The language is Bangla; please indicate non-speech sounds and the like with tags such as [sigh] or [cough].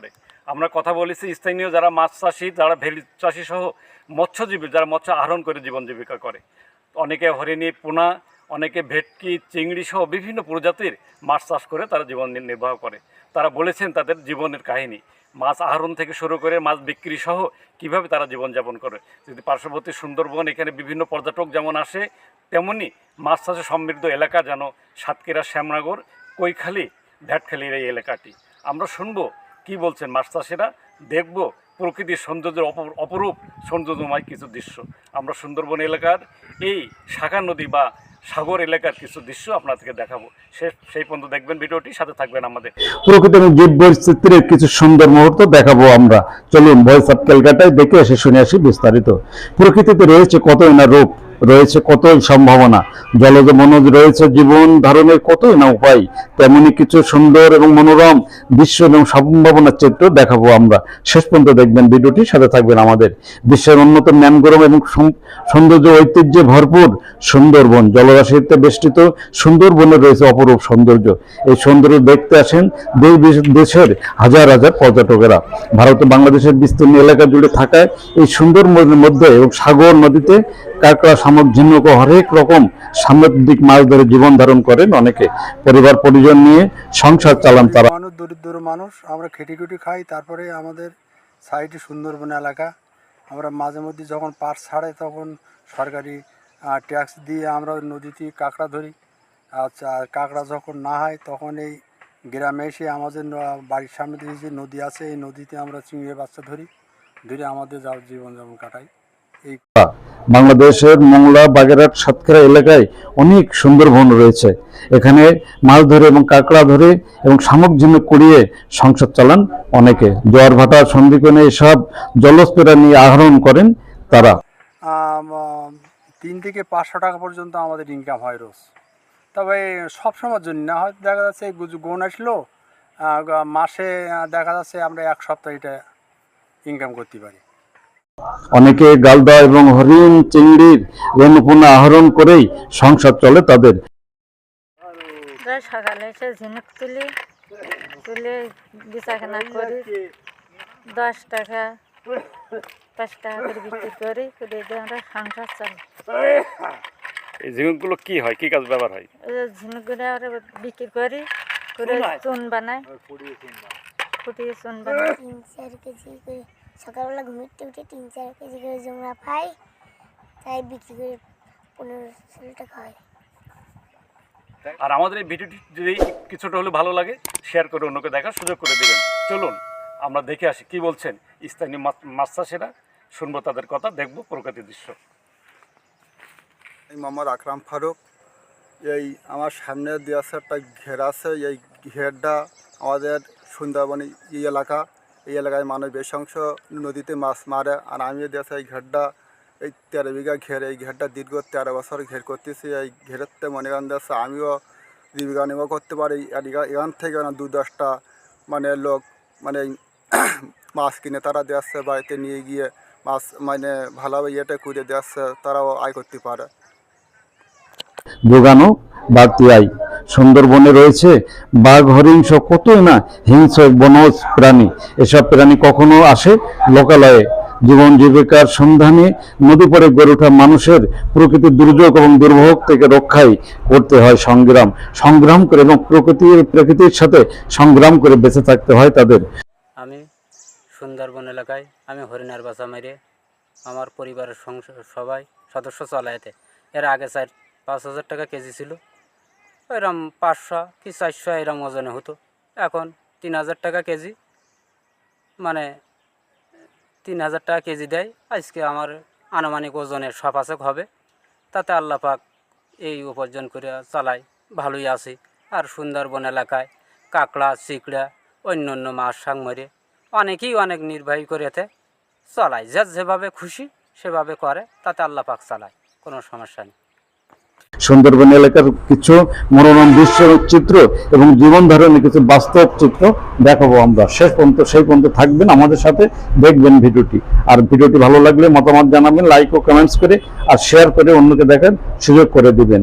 করে আমরা কথা বলেছি, স্থানীয় যারা মাছ চাষি, যারা ভেলি চাষি সহ মৎস্যজীবী, যারা মৎস্য আহরণ করে জীবন জীবিকা করে, অনেকে হরিণী, পোনা, অনেকে ভেটকি, চিংড়ি সহ বিভিন্ন প্রজাতির মাছ চাষ করে তারা জীবন নির্বাহ করে। তারা বলেছেন তাদের জীবনের কাহিনী। মাছ আহরণ থেকে শুরু করে মাছ বিক্রি সহ কীভাবে তারা জীবনযাপন করে। যদি পার্শ্ববর্তী সুন্দরবন এখানে বিভিন্ন পর্যটক যেমন আসে, তেমনি মাছ চাষে সমৃদ্ধ এলাকা যেন সাতক্ষীরা, শ্যামনগর, কৈখালি ভ্যাটখালির এই এলাকাটি। আমরা শুনব কি বলছেন চাষিরা দেখব প্রকৃতির সৌন্দর্যের অপরূপ সৌন্দর্যময় কিছু দৃশ্য। আমরা সুন্দরবন এলাকার এই শাখা নদী বা সাগর এলাকার কিছু দৃশ্য আপনাদেরকে দেখাবো। সেই পর্যন্ত দেখবেন ভিডিওটি, সাথে থাকবেন আমাদের। প্রকৃতি এবং জীব বৈচিত্র্যের কিছু সুন্দর মুহূর্ত দেখাবো আমরা। চলুন ভয়েস অফ ক্যালকাটায় দেখে এসে শুনে আসি বিস্তারিত। প্রকৃতিতে রয়েছে কতই না রূপ? রয়েছে কতই সম্ভাবনা? জলজ মনোজ রয়েছে জীবন ধারণের কতই না উপায়? তেমনি কিছু সুন্দর এবং মনোরম দৃশ্য এবং সম্ভাবনার চিত্র দেখাবো আমরা। শেষ পর্যন্ত দেখবেন ভিডিওটি, সাথে থাকবেন আমাদের। বিশ্বের অন্যতম ম্যানগ্রোভ এবং সৌন্দর্য ঐতিহ্যে ভরপুর সুন্দরবন। জলরাশিতে বেষ্টিত সুন্দরবনে রয়েছে অপরূপ সৌন্দর্য। এই সৌন্দর্য দেখতে আসেন দেশ দেশের হাজার হাজার পর্যটকেরা। ভারত বাংলাদেশের বিস্তীর্ণ এলাকা জুড়ে থাকায় এই সুন্দরবনের মধ্যে এবং সাগর নদীতে কাঁকড়া ও হরেক রকম সামুদ্রিক মাছ ধরে জীবন ধারণ করেন অনেকে। পরিবার, পরিজন নিয়ে সংসার চালান তারা। মানুষ দরিদ্র মানুষ, আমরা খেটি খুটি খাই, তারপরে আমাদের সাইডে সুন্দরবন এলাকা। আমরা মাঝে মধ্যে যখন পাট ছাড়ে, তখন সরকারি ট্যাক্স দিয়ে আমরা নদীতে কাঁকড়া ধরি। আচ্ছা কাঁকড়া যখন না হয়, তখন এই গ্রামে এসে আমাদের বাড়ির সামনে দিয়ে যে নদী আছে, এই নদীতে আমরা চিংড়ি বাচ্চা ধরি। ধরে আমাদের জীবনযাপন কাটাই। এই বাংলাদেশের মোংলা, বাগেরহাট, সাতক্ষীরা এলাকায় অনেক সুন্দরবন রয়েছে। এখানে মাছ ধরে এবং কাঁকড়া ধরে এবং শামুক ঝিনুক কুড়িয়ে সংসার চালান অনেকে। জোয়ার ভাটা, সন্ধিকোণে এসব জলজ প্রাণী আহরণ করেন তারা। তিন থেকে পাঁচশো টাকা পর্যন্ত আমাদের ইনকাম হয় রোজ। তবে সব সময়ের জন্য না হয় দেখা যাচ্ছে গোন আসলো মাসে দেখা যাচ্ছে আমরা এক সপ্তাহ এটা ইনকাম করতে পারি। অনেকে গালদা এবং হরিণ চিংড়ির রেণুপূর্ণ আহরণ করেই সংসার চলে তাদের। সকালে এসে ঝিনুক তুলি তুলে বেচাকেনা করি দশ টাকা পাঁচ টাকা করে বিক্রি করি করে দিয়ে আমরা সংসার চালাই এই ঝিনুকগুলো কি হয়? কি কাজ ব্যবহার হয়? ঝিনুকগুলো আমরা বিক্রি করি করে চুন বানাই। ফুটিয়ে চুন বানাই। চার কেজি করে সকালবেলা ঘুমিয়ে উঠে তিন চার কেজি করে জমা পাই তাই বিক্রি করে পনেরো ষোলো টাকা হয়। আর আমাদের এই ভিডিওটি যদি কিছুটা হলে ভালো লাগে শেয়ার করে অন্যকে দেখার সুযোগ করে দেবেন। চলুন আমরা দেখে আসি কি বলছেন স্থানীয় মাছ চাষিরা শুনব তাদের কথা দেখব প্রকৃতির দৃশ্য। এই মোহাম্মদ আকরাম ফারুক। এই আমার সামনে দিয়ে আছে একটা ঘের আছে এই ঘেরটা আমাদের সুন্দরবন এই এলাকা। এই এলাকায় মানুষ বেশি অংশ নদীতে মাছ মারে। আর আমি দিয়েছে এই ঘেরটা, এই তেরো বিঘা ঘের, এই ঘেরটা দীর্ঘ তেরো বছর ঘের করতেছি। এই ঘেরেতে মনে করেন দিয়েছে আমিও জীবিকা নির্বাহ করতে পারি। আর এখান থেকে দু দশটা মানে লোক মানে [coughs] মাছ কিনে তারা দিয়েছে বাড়িতে নিয়ে গিয়ে মাছ মানে ভালোভাবে ইয়েটা করে দিয়েছে তারাও আয় করতে পারে। বাড়তি আয় সুন্দরবনে রয়েছে, বাঘ, হরিণ সহ কতই না হিংস্র বনজ প্রাণী। এসব প্রাণী কখনো আসে লোকালয়ে। জীবন জীবিকার সন্ধানে নদী পরে গড়ে ওঠা মানুষের প্রকৃতির দুর্যোগ এবং দুর্ভোগ থেকে রক্ষাই করতে হয় সংগ্রাম। সংগ্রাম করে এবং প্রকৃতির প্রকৃতির সাথে সংগ্রাম করে বেঁচে থাকতে হয় তাদের। আমি সুন্দরবন এলাকায়, আমি হরিণার বাসা মেরে আমার পরিবারের সবাই সদস্য চলাইতে। এর আগে চার, পাঁচ হাজার টাকা কেজি ছিল। এরম পাঁচশো কি চারশো এরম ওজনে হতো। এখন তিন হাজার টাকা কেজি। মানে তিন হাজার টাকা কেজি দেয়। আজকে আমার আনুমানিক ওজনের সপাচক হবে। তাতে আল্লাহ পাক এই উপার্জন করে চালাই ভালোই আছি। আর সুন্দরবন এলাকায় কাঁকড়া, চিকড়া, অন্য অন্য মাছ সাং মেরে অনেকেই অনেক নির্বাহী করেতে চালায়। যে যেভাবে খুশি সেভাবে করে। তাতে আল্লাহ পাক চালায়। কোনো সমস্যা নেই। সুন্দরবন এলাকার কিছু মনোরম দৃশ্য, চিত্র এবং জীবন ধারণের কিছু বাস্তব চিত্র দেখাবো আমরা। শেষ পর্যন্ত, সেই পর্যন্ত থাকবেন আমাদের সাথে, দেখবেন ভিডিওটি। আর ভিডিওটি ভালো লাগলে মতামত জানাবেন লাইক ও কমেন্টস করে, আর শেয়ার করে অন্যকে দেখার সুযোগ করে দিবেন।